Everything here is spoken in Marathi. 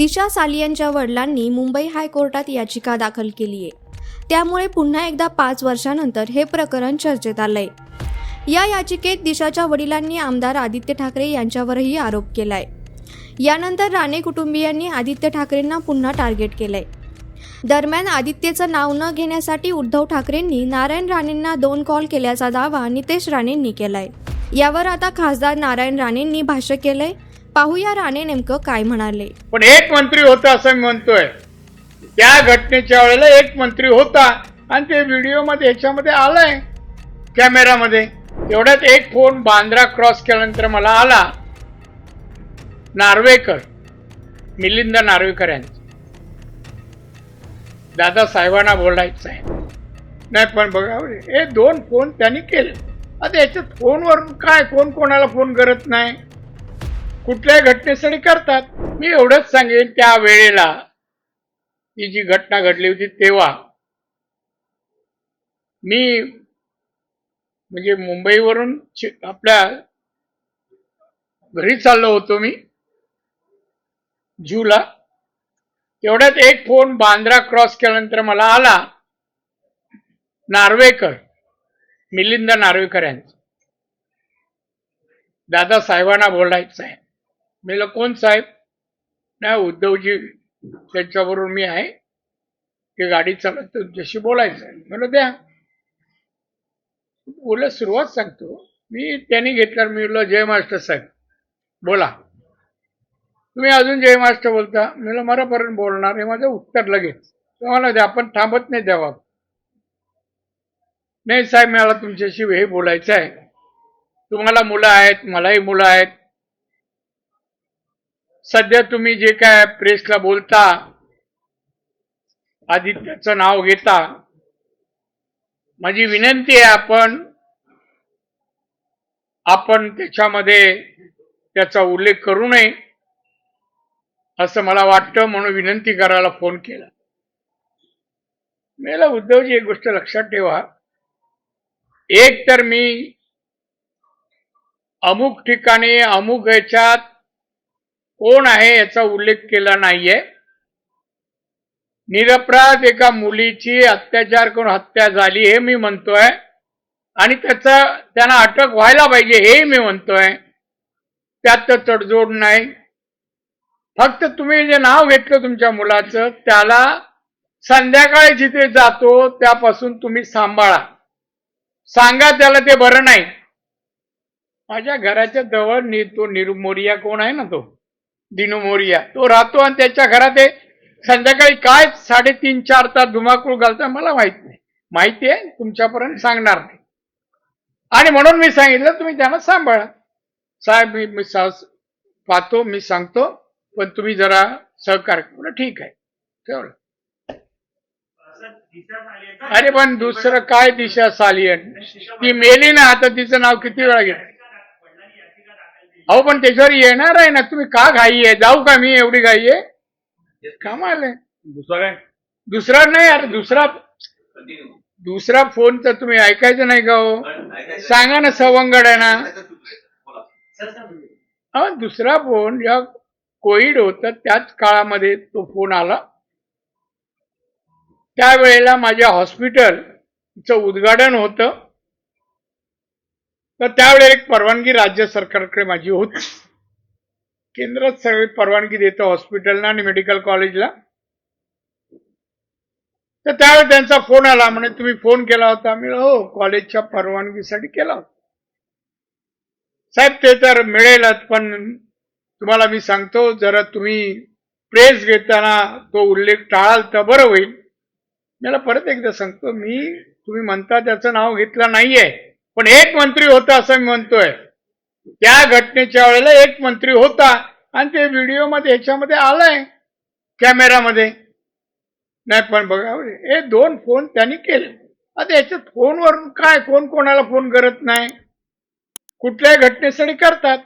दिशा सालियनच्या वडिलांनी मुंबई हायकोर्टात याचिका दाखल केली आहे त्यामुळे पुन्हा एकदा पाच वर्षानंतर हे प्रकरण चर्चेत आलंय. या याचिकेत दिशाच्या वडिलांनी आमदार आदित्य ठाकरे यांच्यावरही आरोप केलाय. यानंतर राणे कुटुंबियांनी आदित्य ठाकरेंना पुन्हा टार्गेट केलंय. दरम्यान आदित्यचं नाव न घेण्यासाठी उद्धव ठाकरेंनी नारायण राणेंना दोन कॉल केल्याचा दावा नितेश राणेंनी केलाय. यावर आता खासदार नारायण राणेंनी भाष्य केलंय. पाहूया राणे नेमकं काय म्हणाले. पण एक मंत्री होता असं मी म्हणतोय. त्या घटनेच्या वेळेला एक मंत्री होता आणि ते व्हिडिओमध्ये ह्याच्यामध्ये आलंय कॅमेरामध्ये. एवढ्यात एक फोन बांद्रा क्रॉस केल्यानंतर मला आला. नार्वेकर मिलिंद नार्वेकर यांचा. दादा साहेबांना बोलायचं आहे. नाही पण बघा हे दोन फोन त्यांनी केले. आता याच्यात फोनवर काय कोण कोणाला फोन करत नाही? कुठल्याही घटनेसाठी करतात. मी एवढंच सांगेन त्या वेळेला ही जी घटना घडली होती तेव्हा. मी म्हणजे मुंबईवरून आपल्या घरी चाललो होतो मी जूला. तेवढ्यात एक फोन बांद्रा क्रॉस केल्यानंतर मला आला नार्वेकर मिलिंद नार्वेकर यांचा. दादा साहेबांना बोलायचं आहे. मी कोण साहेब? नाही उद्धवजी त्यांच्याबरोबर मी आहे. ते गाडी चालत तुमच्याशी बोलायचं आहे. म्हणलं द्या. बोला सुरुवात सांगतो. मी त्यांनी घेतल्यावर मी बोललो जय मास्टर साहेब बोला. तुम्ही अजून जय मास्टर बोलता? मी म्हणलं मरापर्यंत बोलणार हे माझं उत्तर लगेच. तुम्हाला द्या आपण थांबत नाही द्यावा नाही साहेब मला तुमच्याशी हे बोलायचं आहे. तुम्हाला मुलं आहेत मलाही मुलं आहेत. सध्या तुम्ही जे काय प्रेसला बोलता आदित्याचं नाव घेता माझी विनंती आहे आपण आपण त्याच्यामध्ये त्याचा उल्लेख करू नये असं मला वाटतं म्हणून विनंती करायला फोन केला. मला उद्धवजी एक गोष्ट लक्षात ठेवा. एक तर मी अमुक ठिकाणी अमुक ह्याच्यात कोण आहे याचा उल्लेख केला नाहीये. निरपराध एका मुलीची अत्याचार करून हत्या झाली हे मी म्हणतोय. आणि त्याचा त्यांना अटक व्हायला पाहिजे हे मी म्हणतोय. त्यात तर तडजोड नाही. फक्त तुम्ही जे नाव घेतलं तुमच्या मुलाचं त्याला संध्याकाळी जिथे जातो त्यापासून तुम्ही सांभाळा. सांगा त्याला ते बरं नाही. माझ्या घराच्या जवळ नि तो निरमोरिया कोण आहे ना तो? दिनू मोरिया तो राहतो आणि त्याच्या घरात हे संध्याकाळी काय? साडेतीन चार तास धुमाकूळ घालतात मला माहीत नाही. माहिती आहे. तुमच्यापर्यंत सांगणार नाही. आणि म्हणून मी सांगितलं तुम्ही त्यांना सांभाळा. साहेब मी मी सा- पाहतो मी सांगतो. पण तुम्ही जरा सहकार्य करा. ठीक आहे. ठेवलं. अरे पण दुसरं काय दिशा सालियन ती मेली ना आता तिचं नाव किती वेळा घेत अहो पण त्याच्यावर येणार आहे ना तुम्ही का घाई आहे? जाऊ का मी एवढी घाई आहे? कमाल आहे. दुसरा काय? दुसरा नाही अरे दुसरा दुसरा फोन तर तुम्ही ऐकायचं नाही का हो? सांगा ना सवंगड आहे ना दुसरा फोन जेव्हा कोविड होतं त्याच काळामध्ये तो फोन आला. त्यावेळेला माझ्या हॉस्पिटलचं उद्घाटन होतं. तर त्यावेळेला एक परवानगी राज्य सरकारकडे माझी होती. केंद्रात सगळी परवानगी देतं हॉस्पिटलला आणि मेडिकल कॉलेजला. तर त्यावेळी त्यांचा फोन आला म्हणे तुम्ही फोन केला होता. मी हो कॉलेजच्या परवानगीसाठी केला होता. साहेब ते तर मिळेलच पण तुम्हाला मी सांगतो जरा तुम्ही प्रेस घेताना तो उल्लेख टाळाल तर बरं होईल. मला परत एकदा सांगतो मी तुम्ही म्हणता त्याचं नाव घेतलं नाहीये. पण एक मंत्री होता असं मी म्हणतोय. त्या घटनेच्या वेळेला एक मंत्री होता आणि ते व्हिडिओमध्ये ह्याच्यामध्ये आलंय कॅमेरामध्ये नाही पण बघा हे दोन फोन त्यांनी केले. आता याच्यात फोनवरून काय कोण कोणाला फोन करत नाही? कुठल्याही घटनेसाठी करतात.